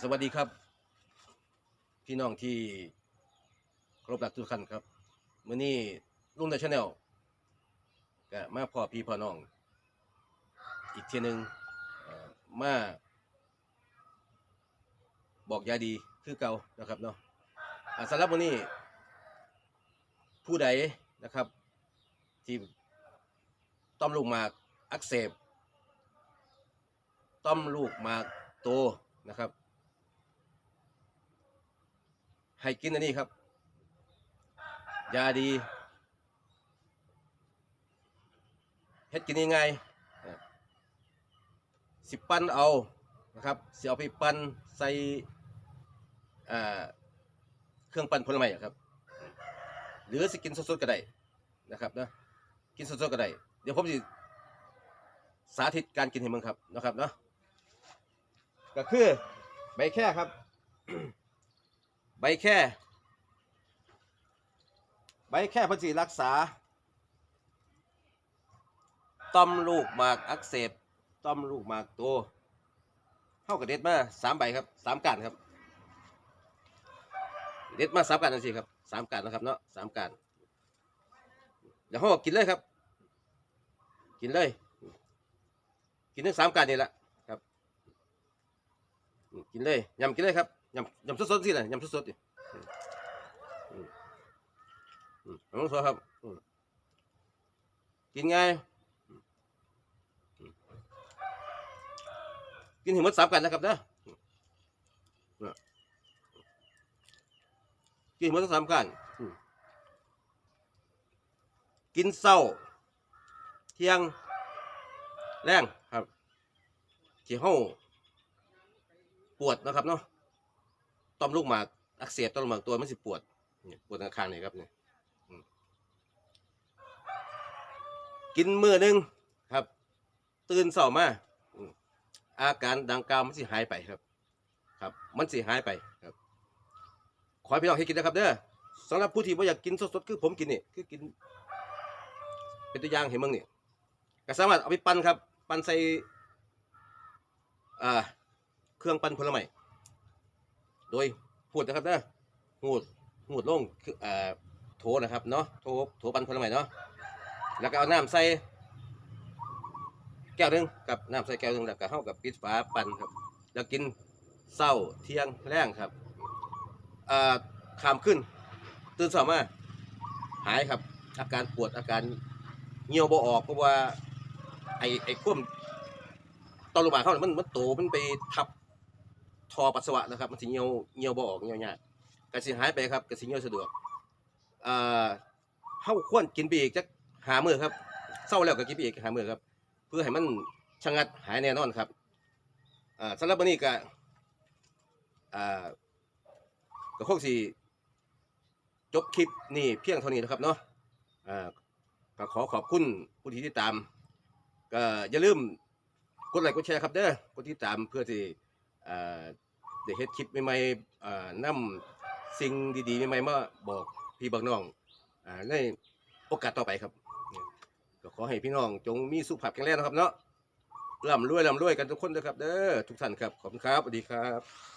สวัสดีครับ พี่น้องที่ครพรักทุกท่านครับมื้อนี้ลุงเดชแนลก็มาพ่อพี่พ่อน้อง อีกเทียหนึงเอ่อมาบอกยาดีคือเก่านะครับเนาะอ่าสำหรับมื้อนี้ ผู้ใดนะครับ ที่ต้อมลูกหมากอักเสบต้อมลูกหมากโตนะครับ ให้กินอันนี้ครับ ยาดีเฮ็ดกินยังไงสิปั้นเอานะครับสิเอาไปปั้นใส่เครื่องปั้นผลไม้ครับ หรือสิกินสดๆก็ได้นะครับนะกินสดๆก็ได้เดี๋ยวผมจะสาธิตการกินให้มึงครับนะครับเนาะก็คือใบแค่ครับ ใบแค่ ใบแค่พันธีรักษา ต้อมลูกหมากอักเสบ ต้อมลูกหมากโตเท่ากับเด็ดมาสามใบครับสามการครับ เด็ดมาสามการนั่นสิครับสามการนะครับเนาะสามการเดี๋ยวเขากินเลยครับ กินเลย กินทั้งสามการนี่แหละครับ กินเลยยำกินเลยครับ ยำยำสดๆสินะยำสดๆดิอืมอืมอืมยำสดๆครับอืมกินไงกินให้หมดสามกันนะครับนะอืมนะกินให้หมดสามกันกินเศร้า เที่ยง แรงครับที่ห้าปวดนะครับเนาะ ต่อมลูกหมากอักเสบต่อมลูกหมากตัวมันสิปวดเนี่ยปวดข้างๆนี่ครับเนี่ยกินมือหนึ่งครับ ตื่นเสามาอาการดังกล่าวมันสิหายไปครับ ครับ มันสิหายไปครับ ขอให้พี่น้องให้กินนะครับเด้อสำหรับผู้ที่ไม่อยากกินสดๆคือผมกินนี่คือกิน เป็นตัวอย่างเห็นมึงนี่ก็สามารถเอาไปปั้นครับ ปั้นใส่อ่าเครื่องปั้นผลไม้ โดยหูดนะครับนะหูดหูดลงคือเอ่าโถนะครับเนาะโถโถปั้นผลไม้เนาะแล้วก็เอาน้ำใส่แก้วหนึงกับน้ำใส่แก้วหนึงแล้วก็เข้ากับปิดฝาปั้นครับ แล้วกินเศร้าเที่ยงแรงครับอ่าขามขึ้น ตื่นเช้ามาหายครับ อาการปวดอาการเหี่ยวบ่ออกเพราะว่าไอ้ไอ้ควมตอนลงมาเขาเนี่ยมันมันโตมันไปทับ ทอปัสสาวะนะครับมันสิเหี่ยวเหี่ยวบ่ออกเหี่ยวยากก็สิหายไปครับก็สิเหี่ยวสะดวกเอ่อเฮาควรกินไปอีกจักหามื้อครับเศร้าแล้วก็กินไปอีกหามื้อครับ เพื่อให้มันชะงัดหายแน่นอนครับอ่าสำหรับวันนี้ก็อ่าก็คงสิจบคลิปนี่เพียงเท่านี้นะครับเนาะอ่าก็ขอขอบคุณผู้ที่ติดตาม ก็อย่าลืมกดไลค์กดแชร์ครับเด้อกดติดตามเพื่อที่ ได้เฮ็ดคลิปใหม่ๆนำสิ่งดีๆใหม่ๆมาบอกพี่บักน้องอในโอกาสต่อไปครับก็ขอให้พี่น้องจงมีสุขภาพแข็งแรงนะครับเนาะร่ำรวยร่ำรวยกันทุกคนนะครับเด้อทุกท่านครับขอบคุณครับสวัสดีครับ